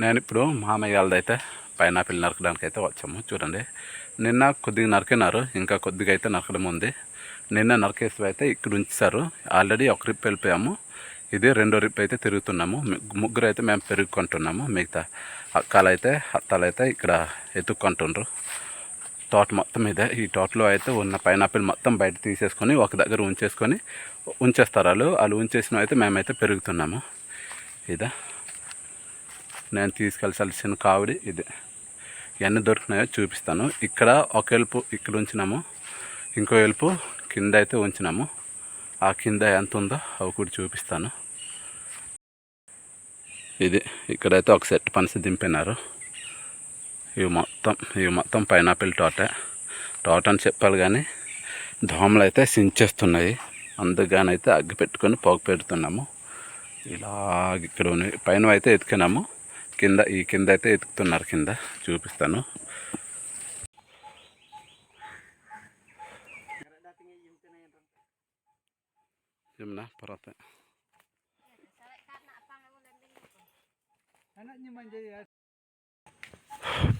నేను ఇప్పుడు మామయ్య వాళ్ళదైతే పైనాపిల్ నరకడానికి అయితే వచ్చాము చూడండి. నిన్న కొద్దిగా నరికినారు ఇంకా కొద్దిగా అయితే నరకడం ఉంది. నిన్న నరకేసి అయితే ఇక్కడ ఉంచారు ఆల్రెడీ ఒక రిప్ వెళ్ళిపోయాము. ఇది రెండో రిప్ అయితే తిరుగుతున్నాము. ముగ్గురు అయితే మేము పెరుగుకుంటున్నాము మిగతా అక్కలైతే అయితే అత్తాలు అయితే ఇక్కడ ఎత్తుక్కుంటుండ్రు. తోట మొత్తం ఇదే ఈ తోటలో అయితే ఉన్న పైనాపిల్ మొత్తం బయట తీసేసుకొని ఒక దగ్గర ఉంచేసుకొని ఉంచేస్తారు వాళ్ళు. వాళ్ళు ఉంచేసిన అయితే మేమైతే పెరుగుతున్నాము. ఇదా. నేను తీసుకెళ్ళాల్సిన కావిడి ఇది. ఎన్ని దొరికినాయో చూపిస్తాను. ఇక్కడ ఒక ఎలుపు ఇక్కడ ఉంచినాము. ఇంకో ఎలుపు కింద అయితే ఉంచినాము. ఆ కింద ఎంత ఉందో అవి కూడా చూపిస్తాను. ఇది. ఇక్కడైతే ఒక సెట్ పనస దింపినారు. ఇవి మొత్తం ఇవి మొత్తం పైనాపిల్ తోట. తోట అని చెప్పాలి కానీ దోమలు అయితే సించేస్తున్నాయి. అందుకనైతే అగ్గి పెట్టుకొని పోగు పెడుతున్నాము. ఇలా ఇక్కడ పైన అయితే ఎతికినాము కింద ఈ కింద అయితే ఎతుకుతున్నారు కింద. చూపిస్తాను. ఏమన్నా? పర్వాత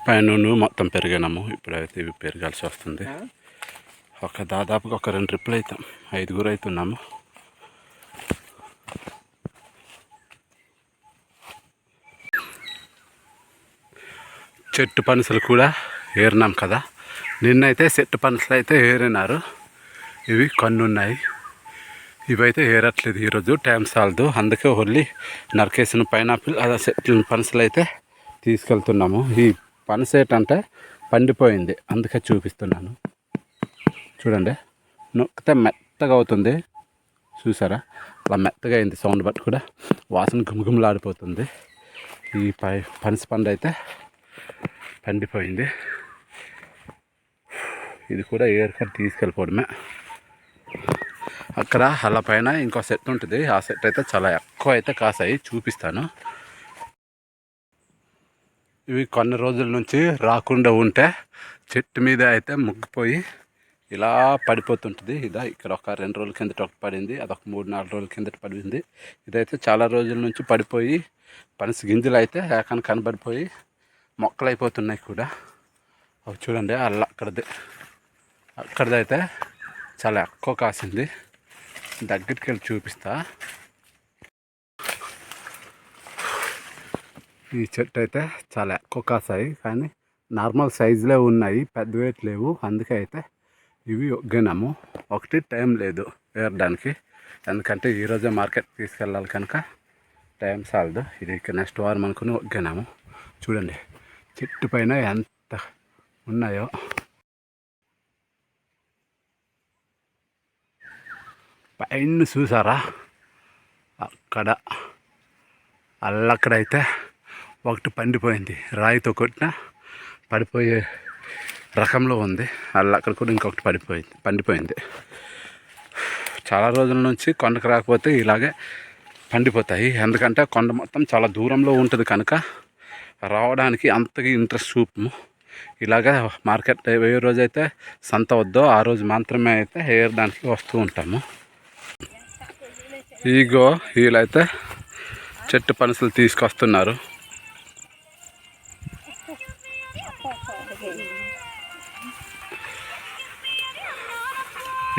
పైన మొత్తం పెరిగాము ఇప్పుడైతే ఇవి పెరగాల్సి వస్తుంది. ఒక దాదాపుగా ఒక రెండు ట్రిప్పులు అవుతాం ఐదుగురు అవుతున్నాము చెట్టు పనసలు కూడా ఏరినాం కదా. నిన్నైతే చెట్టు పనసలు అయితే ఏరినారు. ఇవి కొన్ని ఉన్నాయి ఇవైతే ఏరట్లేదు ఈరోజు. టైం సాలదు. అందుకే ఓన్లీ నరికేసిన పైనాపిల్ అదే చెట్ల పనసలు అయితే తీసుకెళ్తున్నాము. ఈ పనస అంటే పండిపోయింది. అందుకే చూపిస్తున్నాను. చూడండి. నొక్కితే మెత్తగా అవుతుంది. చూసారా? అలా మెత్తగా అయింది సౌండ్ బట్టి కూడా వాసన గుమగుమలాడిపోతుంది ఈ పై పనస పండు అయితే పండిపోయింది. ఇది కూడా ఏరుకొని తీసుకెళ్ళిపోవడమే. అక్కడ అలా పైన ఇంకో సెట్ ఉంటుంది. ఆ సెట్ అయితే చాలా ఎక్కువ అయితే కాసాయి. చూపిస్తాను. ఇవి కొన్ని రోజుల నుంచి రాకుండా ఉంటే చెట్టు మీద అయితే ముగ్గిపోయి ఇలా పడిపోతుంటుంది. ఇదా ఇక్కడ ఒక రెండు రోజుల కిందట ఒకటి పడింది అదొక మూడు నాలుగు రోజుల కిందట పడింది. ఇదైతే చాలా రోజుల నుంచి పడిపోయి పనస గింజలు అయితే ఏకాన్ని కనబడిపోయి మొక్కలు అయిపోతున్నాయి కూడా. అవి చూడండి అలా అక్కడది అక్కడదైతే చాలా ఎక్కువ కాసింది. దగ్గరికి వెళ్ళి చూపిస్తా. ఈ చెట్టు అయితే చాలా ఎక్కువ కాసాయి కానీ నార్మల్ సైజులో ఉన్నాయి పెద్ద వెయిట్ లేవు. అందుకే అయితే ఇవి ఒగ్గినాము ఒకటి టైం లేదు ఏరడానికి. ఎందుకంటే ఈరోజే మార్కెట్ తీసుకెళ్ళాలి కనుక టైం సాలదు ఇది నెక్స్ట్ వారం అనుకుని ఒగ్గినాము చూడండి చెట్టు పైన ఎంత ఉన్నాయో. పైన చూసారా? అక్కడ అల్లక్కడైతే ఒకటి పండిపోయింది. రాయితో కొట్టిన పడిపోయే రకంలో ఉంది. అలా అక్కడ కూడా ఇంకొకటి పడిపోయింది పండిపోయింది. చాలా రోజుల నుంచి కొండకు రాకపోతే ఇలాగే పండిపోతాయి. ఎందుకంటే కొండ మొత్తం చాలా దూరంలో ఉంటుంది కనుక రావడానికి అంతగా ఇంట్రెస్ట్ చూపము. ఇలాగా మార్కెట్ ఏ రోజైతే సంత వద్దో ఆ రోజు మాత్రమే అయితే ఏరడానికి వస్తూ ఉంటాము. ఈగో వీళ్ళైతే చెట్టు పనసలు తీసుకొస్తున్నారు.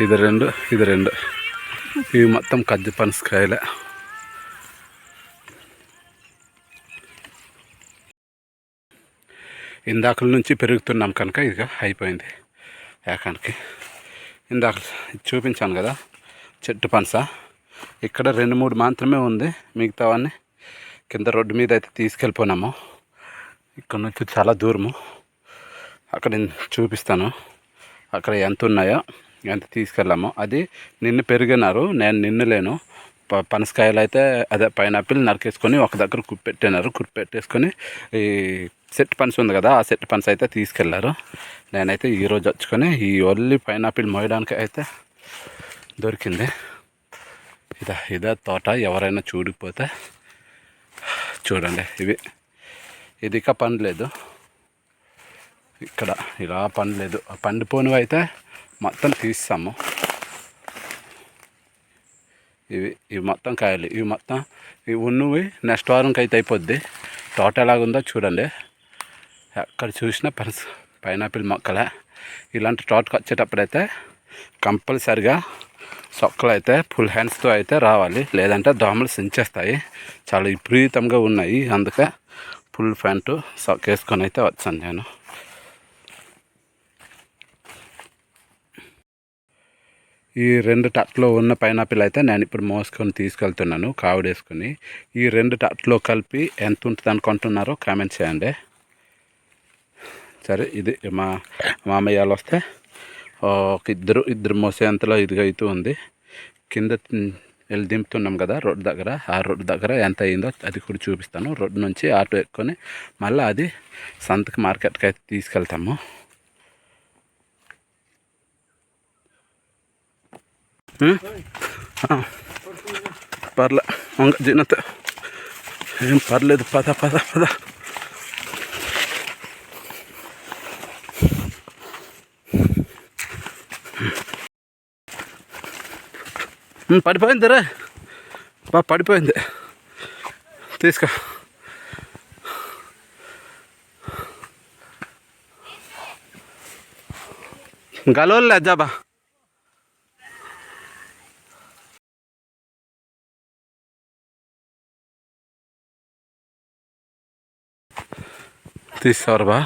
ఇది రెండు ఇది రెండు. ఇవి మొత్తం కజ్జి పనసకాయలే ఇందాకల నుంచి పెరుగుతున్నాం కనుక ఇక అయిపోయింది ఏకానికి. ఇందాక చూపించాను కదా చెట్టు పనస. ఇక్కడ రెండు మూడు మాత్రమే ఉంది మిగతావన్నీ కింద రోడ్డు మీద అయితే తీసుకెళ్ళిపోయినాము ఇక్కడ నుంచి చాలా దూరము. అక్కడ చూపిస్తాను. అక్కడ ఎంత ఉన్నాయో. ఎంత తీసుకెళ్ళామో. అది నిన్న పెరిగినారు నేను నిన్న లేను. పనసకాయలు అయితే అదే పైనాపిల్ నరికేసుకొని ఒక దగ్గర కుప్పెట్టినారు. కుప్పెట్టేసుకొని ఈ సెట్ పన్స్ ఉంది కదా ఆ సెట్ పన్స్ అయితే తీసుకెళ్ళారు నేనైతే ఈరోజు వచ్చుకొని ఈ ఓన్లీ పైనాపిల్ మోయడానికి అయితే దొరికింది. ఇదా ఇదే తోట. ఎవరైనా చూడకపోతే చూడండి. ఇవి ఇది ఇక పండలేదు. ఇక్కడ ఇలా పండలేదు. లేదు పండిపోనివి అయితే మొత్తం తీస్తాము ఇవి ఇవి మొత్తం కాయలు. ఇవి మొత్తం ఇవి ఉన్నవి నెక్స్ట్ వారంకి అయితే అయిపోద్ది. తోట ఎలాగుందో చూడండి. ఎక్కడ చూసినా పనస పైనాపిల్ మొక్కలే. ఇలాంటి తోటకు వచ్చేటప్పుడైతే కంపల్సరిగా సొక్కలు అయితే ఫుల్ హ్యాండ్స్తో అయితే రావాలి. లేదంటే దోమలు సించేస్తాయి. చాలా విపరీతంగా ఉన్నాయి. అందుకే ఫుల్ ప్యాంటు సొక్క వేసుకొని అయితే వచ్చాను నేను. ఈ రెండు టట్లో ఉన్న పైనాపిల్ అయితే నేను ఇప్పుడు మోసుకొని తీసుకెళ్తున్నాను కావిడేసుకొని. ఈ రెండు టట్లో కలిపి ఎంత ఉంటుంది అనుకుంటున్నారో కామెంట్ చేయండి. సరే ఇది మా మామయ్య వాళ్ళు వస్తే ఒక ఇద్దరు ఇద్దరు మోసేంతలో ఇదిగా అవుతూ ఉంది. కింద వెళ్ళి దింపుతున్నాం కదా రోడ్డు దగ్గర. ఆ రోడ్డు దగ్గర ఎంత అయిందో అది కూడా చూపిస్తాను. రోడ్డు నుంచి ఆటో ఎక్కుకొని మళ్ళీ అది సంతకి మార్కెట్కి అయితే తీసుకెళ్తాము ఉం? ఆ. పర్లే వంగ జినత ఏం పర్లేదు పద పద పద పడిపోయింది రే బా పడిపోయింది తీసుకో గలవల్లే అజ్జాబా తీసుకోరు బా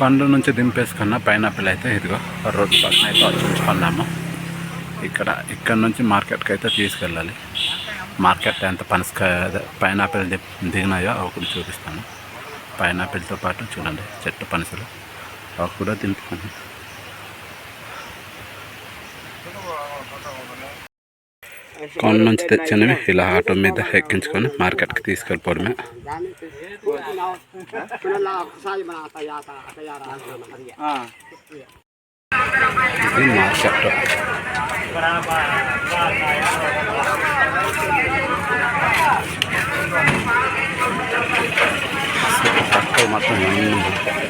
కొండ నుంచి దింపేసుకున్న పైనాపిల్ అయితే ఇదిగో రోడ్డు పక్కన అయితే వచ్చించుకున్నాము ఇక్కడ ఇక్కడ నుంచి మార్కెట్కి అయితే తీసుకెళ్ళాలి. మార్కెట్ ఎంత పనసకాయ పైనాపిల్ ది దిగినాయో అవి కూడా చూపిస్తాను. పైనాపిల్తో పాటు చూడండి చెట్టు పనసలు. అవి కూడా దింపుకున్నాను కొండ నుంచి తెచ్చినవి ఇలా ఆటో మీద ఎక్కించుకొని మార్కెట్కి తీసుకెళ్ళిపోవడమే ఇది మార్కెట్ పక్క మొత్తం ఇవన్నీ ఉంటాయి.